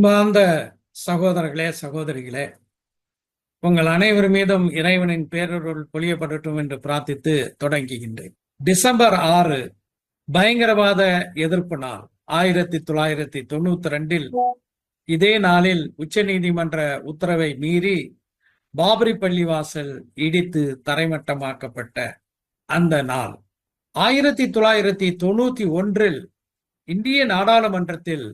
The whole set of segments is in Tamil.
அன்பார்ந்த சகோதரர்களே சகோதரிகளே உங்கள் அனைவர் மீதும் இறைவனின் பேரொருள் பொழியப்படட்டும் என்று பிரார்த்தித்து தொடங்குகின்றேன். டிசம்பர் ஆறு பயங்கரவாத எதிர்ப்பு நாள். ஆயிரத்தி தொள்ளாயிரத்தி தொண்ணூத்தி ரெண்டில் இதே நாளில் உச்ச நீதிமன்ற உத்தரவை மீறி பாபரி பள்ளிவாசல் இடித்து தரைமட்டமாக்கப்பட்ட அந்த நாள். ஆயிரத்தி தொள்ளாயிரத்தி தொண்ணூத்தி ஒன்றில் இந்திய நாடாளுமன்றத்தில்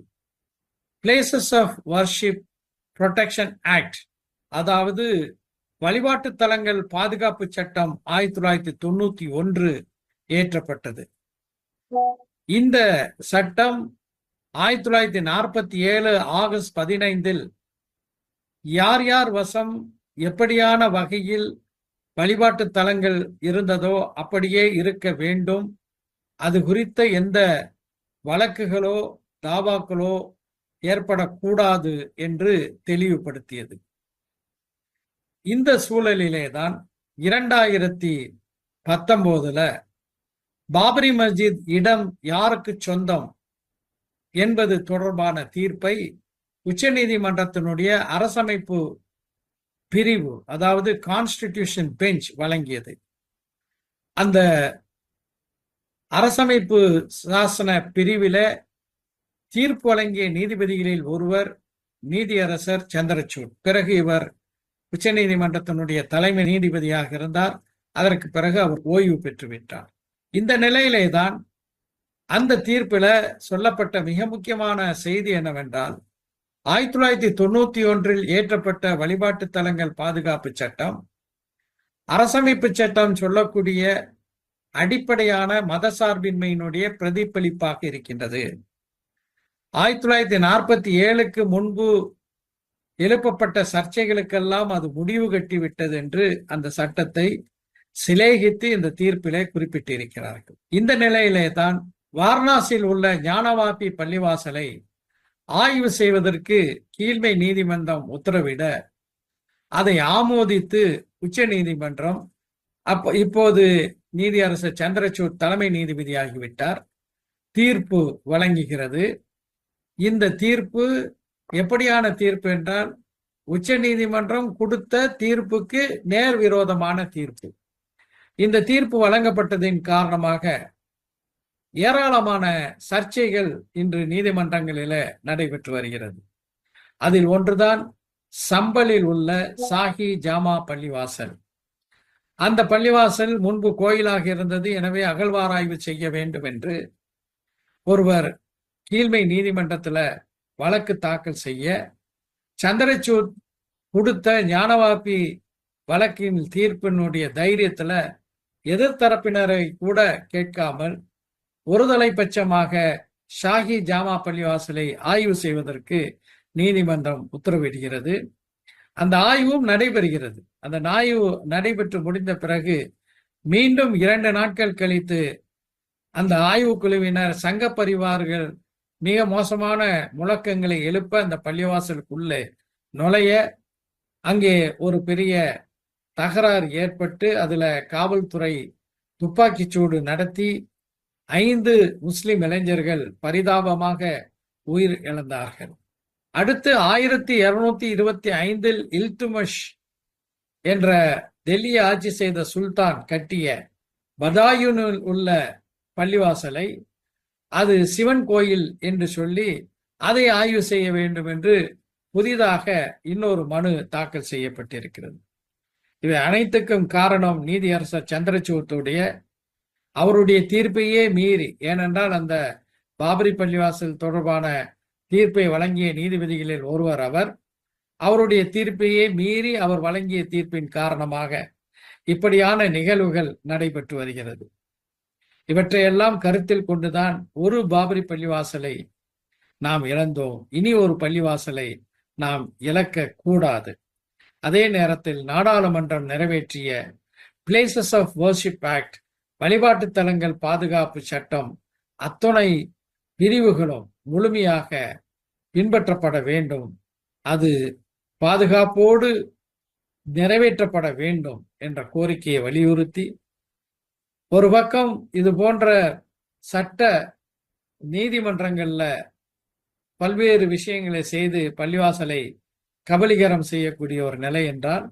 places of worship protection act அதாவது வழிபாட்டு தலங்கள் பாதுகாப்பு சட்டம் ஆயிரத்தி தொள்ளாயிரத்தி தொண்ணூத்தி ஒன்று இயற்றப்பட்டது இந்த சட்டம் ஆயிரத்தி தொள்ளாயிரத்தி நாற்பத்தி ஏழு ஆகஸ்ட் பதினைந்தில் யார் யார் வசம் எப்படியான வகையில் வழிபாட்டு தலங்கள் இருந்ததோ அப்படியே இருக்க வேண்டும். அது குறித்த எந்த வழக்குகளோ தாவாக்களோ ஏற்படக்கூடாது என்று தெளிவுபடுத்தியது. இந்த சூழலிலே தான் இரண்டாயிரத்தி பத்தொன்பதுல பாபரி மஸ்ஜித் இடம் யாருக்கு சொந்தம் என்பது தொடர்பான தீர்ப்பை உச்சநீதிமன்றத்தினுடைய அரசமைப்பு பிரிவு அதாவது கான்ஸ்டிடியூஷன் பெஞ்ச் வழங்கியது. அந்த அரசமைப்பு சாசன பிரிவில தீர்ப்பு வழங்கிய நீதிபதிகளில் ஒருவர் நீதியரசர் சந்திரசூட். பிறகு இவர் உச்சநீதிமன்றத்தினுடைய தலைமை நீதிபதியாக இருந்தார். அதற்கு பிறகு அவர் ஓய்வு பெற்றுவிட்டார் இந்த நிலையிலே தான் அந்த தீர்ப்பில சொல்லப்பட்ட மிக முக்கியமான செய்தி என்னவென்றால் ஆயிரத்தி தொள்ளாயிரத்தி தொண்ணூத்தி ஒன்றில் ஏற்றப்பட்ட வழிபாட்டு தலங்கள் பாதுகாப்பு சட்டம் அரசமைப்பு சட்டம் சொல்லக்கூடிய அடிப்படையான மதசார்பின்மையினுடைய பிரதிபலிப்பாக இருக்கின்றது. ஆயிரத்தி தொள்ளாயிரத்தி நாற்பத்தி ஏழுக்கு முன்பு எழுப்பப்பட்ட சர்ச்சைகளுக்கெல்லாம் அது முடிவு கட்டிவிட்டது என்று அந்த சட்டத்தை சிலேகித்து இந்த தீர்ப்பிலே குறிப்பிட்டிருக்கிறார்கள். இந்த நிலையிலே தான் வாரணாசியில் உள்ள ஞானவாபி பள்ளிவாசலை ஆய்வு செய்வதற்கு கீழ்மை நீதிமன்றம் உத்தரவிட அதை ஆமோதித்து உச்ச நீதிமன்றம் அப்போ இப்போது நீதியரசர் சந்திரசூட் தலைமை நீதிபதியாகிவிட்டார். தீர்ப்பு வழங்குகிறது. இந்த தீர்ப்பு எப்படியான தீர்ப்பு என்றால் உச்ச நீதிமன்றம் கொடுத்த தீர்ப்புக்கு நேர் விரோதமான தீர்ப்பு. இந்த தீர்ப்பு வழங்கப்பட்டதின் காரணமாக ஏராளமான சர்ச்சைகள் இன்று நீதிமன்றங்களில நடைபெற்று வருகிறது. அதில் ஒன்றுதான் சம்பலில் உள்ள சாஹி ஜாமா பள்ளிவாசல். அந்த பள்ளிவாசல் முன்பு கோயிலாக இருந்தது எனவே அகழ்வாராய்வு செய்ய வேண்டும் என்று ஒருவர் கீழ்மை நீதிமன்றத்துல வழக்கு தாக்கல் செய்ய சந்திரசூட் கொடுத்த ஞானவாபி வழக்கின் தீர்ப்பினுடைய தைரியத்துல எதிர்த்தரப்பினரை கூட கேட்காமல் ஒருதலை பட்சமாக ஷாஹி ஜாமா பள்ளிவாசலை ஆய்வு செய்வதற்கு நீதிமன்றம் உத்தரவிடுகிறது. அந்த ஆய்வும் நடைபெறுகிறது. அந்த ஆய்வு நடைபெற்று முடிந்த பிறகு மீண்டும் இரண்டு நாட்கள் கழித்து அந்த ஆய்வு குழுவினர் சங்க பரிவார்கள் மிக மோசமான முழக்கங்களை எழுப்ப அந்த பள்ளிவாசலுக்குள்ளே நுழைய அங்கே ஒரு பெரிய தகராறு ஏற்பட்டு அதுல காவல்துறை துப்பாக்கிச்சூடு நடத்தி ஐந்து முஸ்லிம் இளைஞர்கள் பரிதாபமாக உயிர் இழந்தார்கள். அடுத்து ஆயிரத்தி இருநூத்தி இருபத்தி ஐந்தில் இல்துமஷ் என்ற டெல்லியை ஆட்சி செய்த சுல்தான் கட்டிய பதாயுனில் உள்ள பள்ளிவாசலை அது சிவன் கோயில் என்று சொல்லி அதை ஆய்வு செய்ய வேண்டும் என்று புதிதாக இன்னொரு மனு தாக்கல் செய்யப்பட்டிருக்கிறது. இவை அனைத்துக்கும் காரணம் நீதியரசர் சந்திரசூத்துடைய அவருடைய தீர்ப்பையே மீறி ஏனென்றால் அந்த பாபரி பள்ளிவாசல் தொடர்பான தீர்ப்பை வழங்கிய நீதிபதிகளில் ஒருவர் அவர் அவருடைய தீர்ப்பையே மீறி அவர் வழங்கிய தீர்ப்பின் காரணமாக இப்படியான நிகழ்வுகள் நடைபெற்று வருகிறது. இவற்றையெல்லாம் கருத்தில் கொண்டுதான் ஒரு பாபரி பள்ளிவாசலை நாம் இழந்தோம். இனி ஒரு பள்ளிவாசலை நாம் இழக்க கூடாது அதே நேரத்தில் நாடாளுமன்றம் நிறைவேற்றிய பிளேசஸ் ஆஃப் வர்ஷிப் ஆக்ட் வழிபாட்டு தலங்கள் பாதுகாப்பு சட்டம் அத்துணை பிரிவுகளும் முழுமையாக பின்பற்றப்பட வேண்டும். அது பாதுகாப்போடு நிறைவேற்றப்பட வேண்டும் என்ற கோரிக்கையை வலியுறுத்தி ஒரு பக்கம் இது போன்ற சட்ட நீதிமன்றங்கள்ல பல்வேறு விஷயங்களை செய்து பள்ளிவாசலை கபலீகரம் செய்யக்கூடிய ஒரு நிலை என்றால்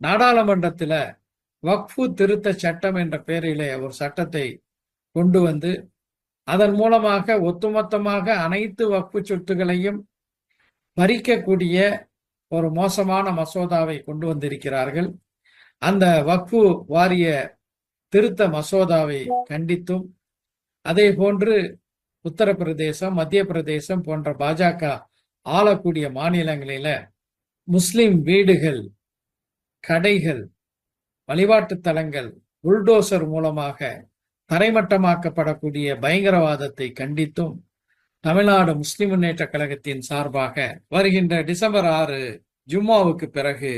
நாடாளுமன்றத்தில் வக்ஃபு திருத்த சட்டம் என்ற பெயரிலே ஒரு சட்டத்தை கொண்டு வந்து அதன் மூலமாக ஒட்டுமொத்தமாக அனைத்து வக்ஃபு சொத்துகளையும் பறிக்கக்கூடிய ஒரு மோசமான மசோதாவை கொண்டு வந்திருக்கிறார்கள். அந்த வக்ஃபு வாரிய திருத்த மசோதாவை கண்டித்தும் அதே போன்று உத்தரப்பிரதேசம் மத்திய பிரதேசம் போன்ற பாஜக ஆளக்கூடிய மாநிலங்களில முஸ்லிம் வீடுகள் கடைகள் வழிபாட்டு தலங்கள் புல்டோசர் மூலமாக தரைமட்டமாக்கப்படக்கூடிய பயங்கரவாதத்தை கண்டித்தும் தமிழ்நாடு முஸ்லிம் முன்னேற்ற கழகத்தின் சார்பாக வருகின்ற டிசம்பர் ஆறு ஜும்மாவுக்கு பிறகு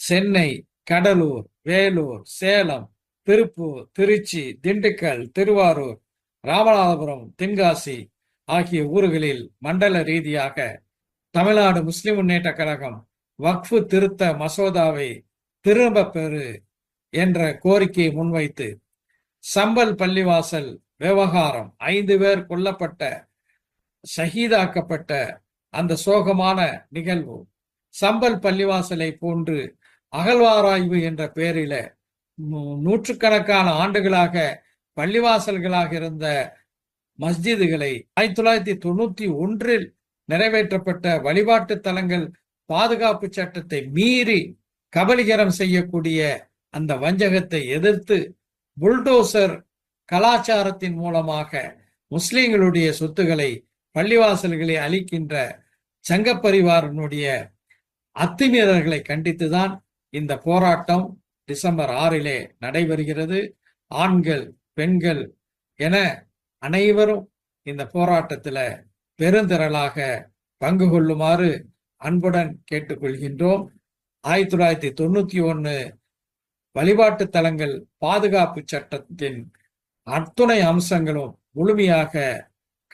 சென்னை கடலூர் வேலூர் சேலம் திருப்பூர் திருச்சி திண்டுக்கல் திருவாரூர் ராமநாதபுரம் தென்காசி ஆகிய ஊர்களில் மண்டல ரீதியாக தமிழ்நாடு முஸ்லிம் முன்னேற்ற கழகம் வக்ஃபு திருத்த மசோதாவை திரும்ப பெறு என்ற கோரிக்கையை முன்வைத்து சம்பல் பள்ளிவாசல் விவகாரம் ஐந்து பேர் கொல்லப்பட்ட ஷஹீதாக்கப்பட்ட அந்த சோகமான நிகழ்வு. சம்பல் பள்ளிவாசலை போன்று அகழ்வாராய்வு என்ற பெயரில நூற்றுக்கணக்கான ஆண்டுகளாக பள்ளிவாசல்களாக இருந்த மஸ்ஜிதுகளை ஆயிரத்தி தொள்ளாயிரத்தி தொண்ணூத்தி ஒன்றில் நிறைவேற்றப்பட்ட வழிபாட்டு தலங்கள் பாதுகாப்பு சட்டத்தை மீறி கபலீகரம் செய்யக்கூடிய அந்த வஞ்சகத்தை எதிர்த்து புல்டோசர் கலாச்சாரத்தின் மூலமாக முஸ்லிம்களுடைய சொத்துக்களை பள்ளிவாசல்களை அளிக்கின்ற சங்கப்பரிவாரனுடைய அத்துமீறல்களை கண்டித்துதான் இந்த போராட்டம் டிசம்பர் ஆறிலே நடைபெறுகிறது. ஆண்கள் பெண்கள் என அனைவரும் இந்த போராட்டத்தில் பெருந்திரளாக பங்கு கொள்ளுமாறு அன்புடன் கேட்டுக்கொள்கின்றோம். ஆயிரத்தி தொள்ளாயிரத்தி தொண்ணூத்தி ஒன்று வழிபாட்டு தலங்கள் பாதுகாப்பு சட்டத்தின் அத்துணை அம்சங்களும் முழுமையாக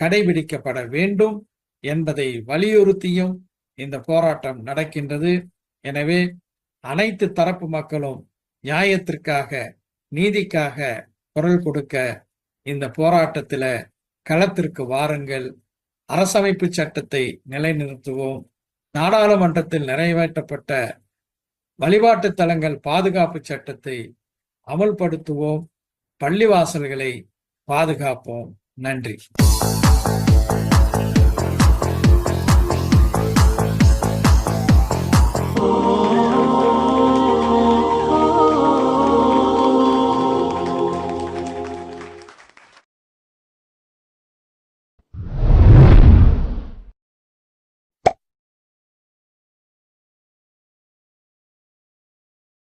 கடைபிடிக்கப்பட வேண்டும் என்பதை வலியுறுத்தியும் இந்த போராட்டம் நடக்கின்றது. எனவே அனைத்து தரப்பு மக்களும் நியாயத்திற்காக நீதிக்காக குரல் கொடுக்க இந்த போராட்டத்துல களத்திற்கு வாருங்கள். அரசமைப்பு சட்டத்தை நிலைநிறுத்துவோம். நாடாளுமன்றத்தில் நிறைவேற்றப்பட்ட வழிபாட்டு தலங்கள் பாதுகாப்பு சட்டத்தை அமல்படுத்துவோம். பள்ளிவாசல்களை பாதுகாப்போம். நன்றி.